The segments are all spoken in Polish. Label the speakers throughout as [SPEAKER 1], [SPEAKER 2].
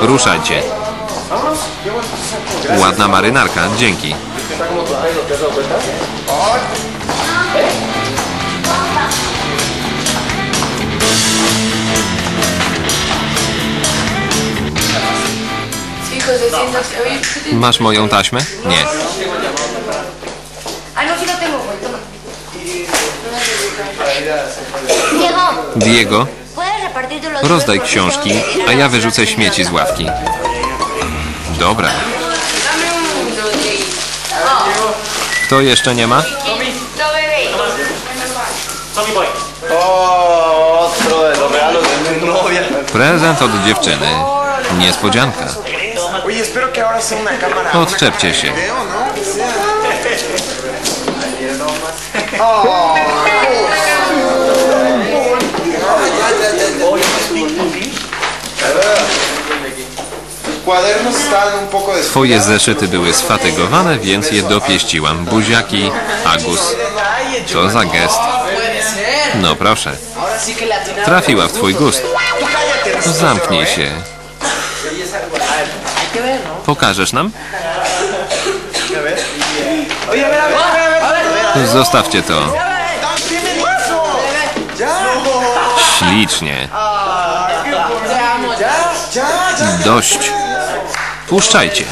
[SPEAKER 1] Ruszajcie. Ładna marynarka, dzięki.
[SPEAKER 2] Sí, José, siéntate. Oye, ¿qué te-
[SPEAKER 1] Masz moją taśmę? Nie.
[SPEAKER 2] No.
[SPEAKER 3] Diego,
[SPEAKER 1] rozdaj książki, a ja wyrzucę śmieci z ławki. Dobra. Kto jeszcze nie ma?
[SPEAKER 2] No,
[SPEAKER 4] novia.
[SPEAKER 1] Prezent od dziewczyny. Niespodzianka. Odczepcie się. Twoje zeszyty były sfatygowane, więc je dopieściłam. Buziaki, Agus. Co za gest. No proszę. Trafiła w twój gust. Zamknij się. Pokażesz nam? Zostawcie to. Ślicznie. Dość. Puszczajcie.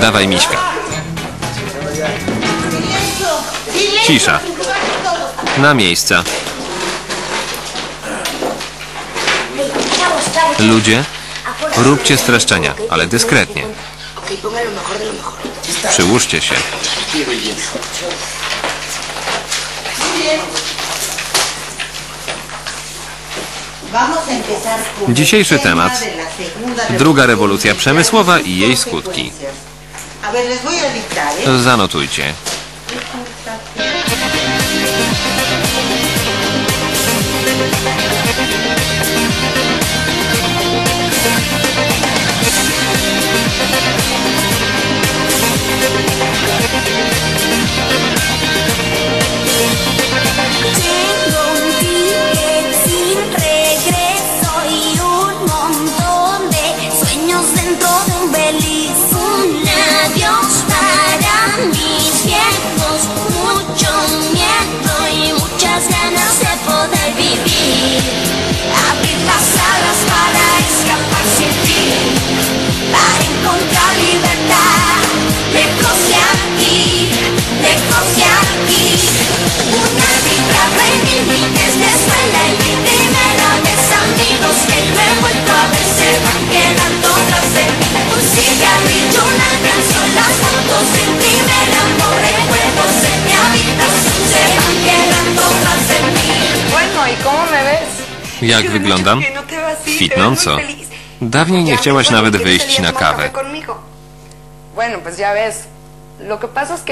[SPEAKER 1] Dawaj miśka. Cisza. Na miejsca. Ludzie, róbcie streszczenia, ale dyskretnie. Przyłóżcie się. Dzisiejszy temat. Druga rewolucja przemysłowa i jej skutki.
[SPEAKER 5] ¿eh?
[SPEAKER 1] Zanotujcie. Jak wyglądam?
[SPEAKER 2] no así,
[SPEAKER 1] Kwitnąco. Dawniej nie chciałaś nawet
[SPEAKER 2] ¿quieres
[SPEAKER 1] wyjść na kawę.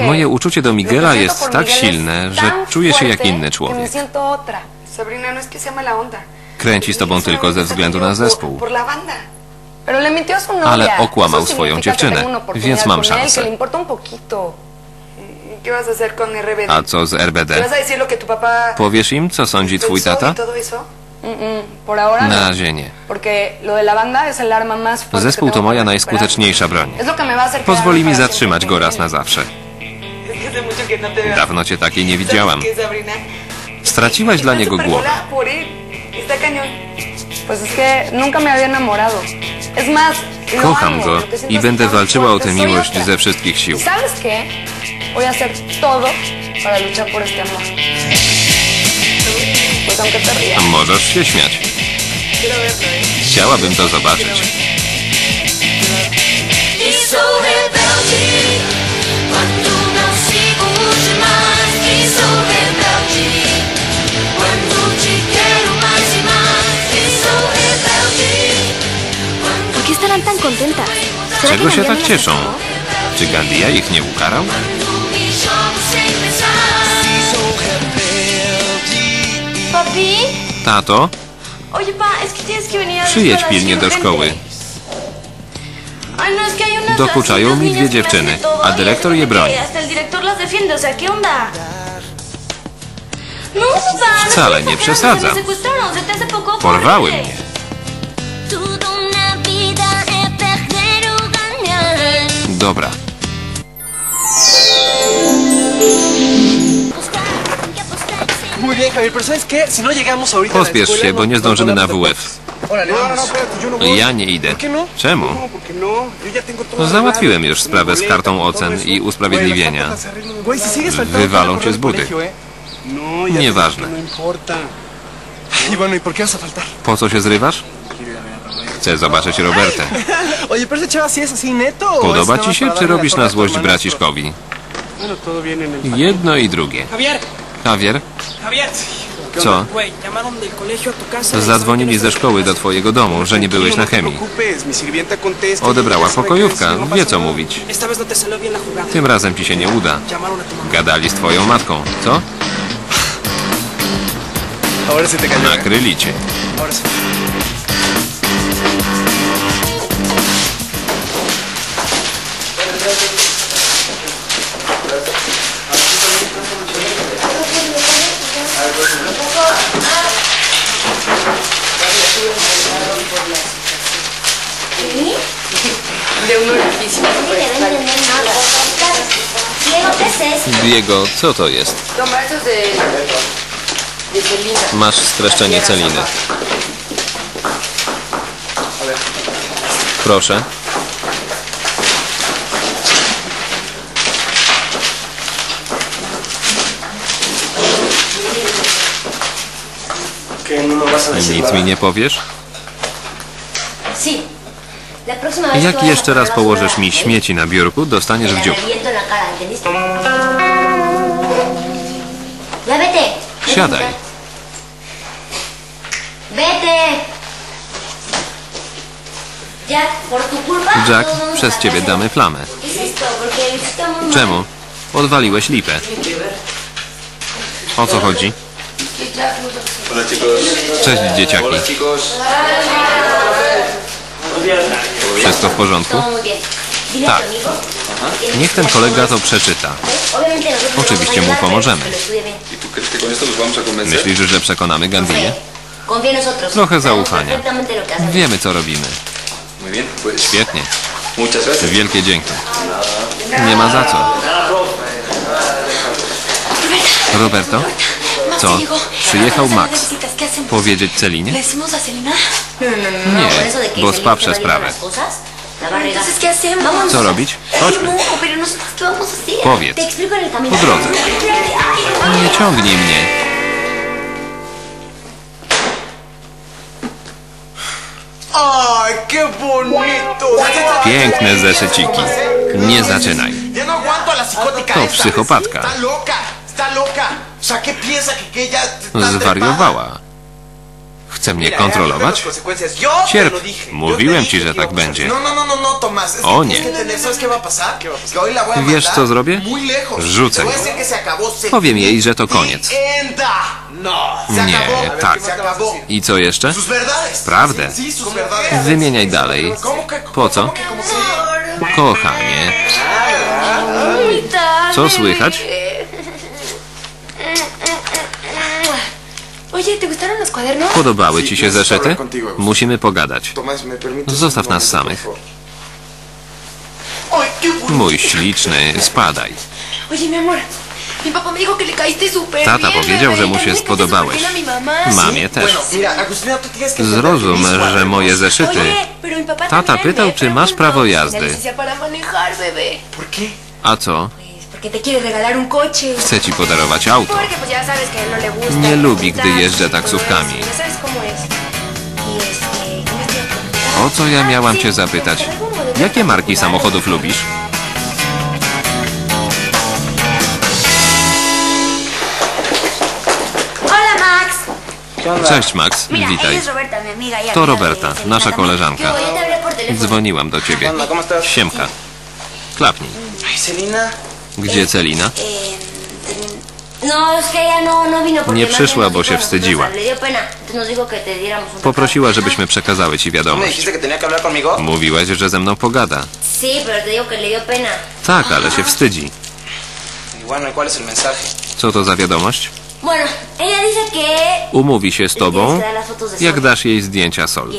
[SPEAKER 1] Moje uczucie do Miguela jest tak silne, że czuję się jak inny człowiek.
[SPEAKER 2] no.
[SPEAKER 1] Kręci z tobą tylko ze względu na zespół. Ale okłamał swoją dziewczynę, więc mam szansę.
[SPEAKER 2] Que le importa un poquito. ¿Qué vas a
[SPEAKER 1] co z
[SPEAKER 2] ¿Le
[SPEAKER 1] RBD? Powiesz im, co sądzi twój
[SPEAKER 2] pensó
[SPEAKER 1] tata?
[SPEAKER 2] Todo eso?
[SPEAKER 6] Por ahora
[SPEAKER 1] Na
[SPEAKER 6] no,
[SPEAKER 1] razie nie. Zespół to moja najskuteczniejsza broń. Pozwoli mi zatrzymać go raz na zawsze.
[SPEAKER 2] No.
[SPEAKER 1] Dawno cię takiej nie widziałam. Straciłaś dla niego głowę. Kocham go i będę walczyła o tę miłość ze wszystkich sił.
[SPEAKER 6] ¿Y? Voy a hacer todo para luchar por este amor.
[SPEAKER 1] Możesz się śmiać. Chciałabym to zobaczyć.
[SPEAKER 3] E sou rebelde quando não sigo os demais. E sou rebelde quando te quero mais e mais. E sou rebelde
[SPEAKER 7] ¿Por qué estarán tan contentas? ¿Será
[SPEAKER 1] Czego się tak cieszą? Czy Gandia ich nie ukarał?
[SPEAKER 7] Papi?
[SPEAKER 1] Tato? Przyjedź pilnie do szkoły. Dokuczają mi dwie dziewczyny, a dyrektor je broni. Wcale nie przesadzam. Porwały mnie. Dobra,
[SPEAKER 8] Javier, pero ¿sabes qué? Si no llegamos ahorita
[SPEAKER 1] Pospiesz
[SPEAKER 8] escuela,
[SPEAKER 1] się, bo
[SPEAKER 8] no-
[SPEAKER 1] nie
[SPEAKER 8] no
[SPEAKER 1] zdążymy na WF.
[SPEAKER 8] cosas. Órale, vamos.
[SPEAKER 1] Ja nie idę.
[SPEAKER 8] ¿Por qué no?
[SPEAKER 1] Czemu?
[SPEAKER 4] no,
[SPEAKER 1] No, załatwiłem już sprawę z kartą ocen i usprawiedliwienia. Wywalą cię z budy.
[SPEAKER 8] ¿eh?
[SPEAKER 4] No,
[SPEAKER 1] Nieważne.
[SPEAKER 4] No.
[SPEAKER 8] Y ¿y?
[SPEAKER 1] Po co się zrywasz? Chcę zobaczyć Robertę.
[SPEAKER 8] Oye, pero ese chava sí es así neto. ¿o
[SPEAKER 1] Podoba ci się, czy robisz na złość braciszkowi? Jedno i drugie.
[SPEAKER 9] Javier,
[SPEAKER 1] co?
[SPEAKER 9] Casa.
[SPEAKER 1] Zadzwonili ze szkoły do twojego domu, że nie byłeś na
[SPEAKER 4] No te
[SPEAKER 1] chemii. Odebrała pokojówka,
[SPEAKER 4] no
[SPEAKER 1] wie co mówić.
[SPEAKER 9] No.
[SPEAKER 1] Tym razem ci się nie uda. Gadali z twoją matką, co?
[SPEAKER 8] Cayó. ¿eh?
[SPEAKER 1] Nakryli cię.
[SPEAKER 2] Pues, claro.
[SPEAKER 7] Diego,
[SPEAKER 1] co to jest? Masz streszczenie celiny. Proszę.
[SPEAKER 8] No
[SPEAKER 1] Nic mi nie powiesz? Jak jeszcze raz położysz mi śmieci na biurku, dostaniesz w dziób.
[SPEAKER 7] Vete,
[SPEAKER 1] Siadaj.
[SPEAKER 7] Jack,
[SPEAKER 1] przez ciebie damy
[SPEAKER 7] mal.
[SPEAKER 1] Czemu? Odwaliłeś lipę. O co chodzi? Cześć dzieciaki. Wszystko w porządku? Tak. Niech ten kolega to przeczyta. Oczywiście mu pomożemy. Myślisz, że przekonamy Gambinię? Trochę zaufania. Wiemy, co robimy. Świetnie. Wielkie dzięki. Nie ma za co. Roberto? Co? Przyjechał Max. Powiedzieć Celinie?
[SPEAKER 7] No, no, no, no,
[SPEAKER 1] Nie,
[SPEAKER 7] que
[SPEAKER 1] bo
[SPEAKER 7] Celina
[SPEAKER 1] spaprze
[SPEAKER 7] está valiendo
[SPEAKER 1] sprawę.
[SPEAKER 7] las cosas, la va a regar.
[SPEAKER 6] Entonces, ¿qué hacemos?
[SPEAKER 7] Vamos.
[SPEAKER 1] Co robić? Chodźmy.
[SPEAKER 7] No?
[SPEAKER 1] Powiedz. Po drodze. Nie ciągnij mnie. Piękne zeszyciki. Nie zaczynaj.
[SPEAKER 8] No
[SPEAKER 1] To psychopatka. Zwariowała. Chce mnie kontrolować? Cierp, mówiłem ci, że tak będzie.
[SPEAKER 8] No, no, no,
[SPEAKER 1] O nie. Wiesz, co zrobię? Rzucę ją. Powiem jej, że to koniec.
[SPEAKER 8] No. Se
[SPEAKER 1] Nie, tak. I co jeszcze? Prawdę. Wymieniaj dalej. Po co? Kochanie. Co słychać? Podobały ci się zeszyty? Musimy pogadać.
[SPEAKER 4] Tomás, ¿me permites
[SPEAKER 1] Zostaw nas samych. Mój śliczny, spadaj. Tata powiedział, że mu się spodobałeś. Mamie też. Zrozum, że moje zeszyty. Tata pytał, czy masz prawo jazdy. A co?
[SPEAKER 6] Porque te quiere regalar un coche.
[SPEAKER 1] Chce ci podarować auto.
[SPEAKER 6] Porque pues ya sabes que a él no le gusta.
[SPEAKER 1] Nie lubi, gdy jeżdżę
[SPEAKER 6] y todo
[SPEAKER 1] taksówkami.
[SPEAKER 6] eso, Ya sabes cómo es. Y.
[SPEAKER 1] O co ja miałam
[SPEAKER 6] Sí,
[SPEAKER 1] cię zapytać?
[SPEAKER 6] ¿te algún modelo
[SPEAKER 1] Jakie marki samochodów lubisz?
[SPEAKER 7] Hola, Max.
[SPEAKER 1] Cześć Max, witaj.
[SPEAKER 7] y
[SPEAKER 1] To Roberta, nasza koleżanka. Dzwoniłam do ciebie. Siemka. Klapnij.
[SPEAKER 8] Ay, Celina.
[SPEAKER 1] Gdzie Celina?
[SPEAKER 7] No, no, no
[SPEAKER 1] Nie przyszła, bo się wstydziła. Poprosiła, żebyśmy przekazały ci
[SPEAKER 8] ¿No me
[SPEAKER 1] wiadomość. Mówiłaś, że ze mną pogada. Tak, ale się wstydzi.
[SPEAKER 8] Y ¿y?
[SPEAKER 1] Co to za wiadomość? Umówi się z tobą, jak dasz jej zdjęcia Sol.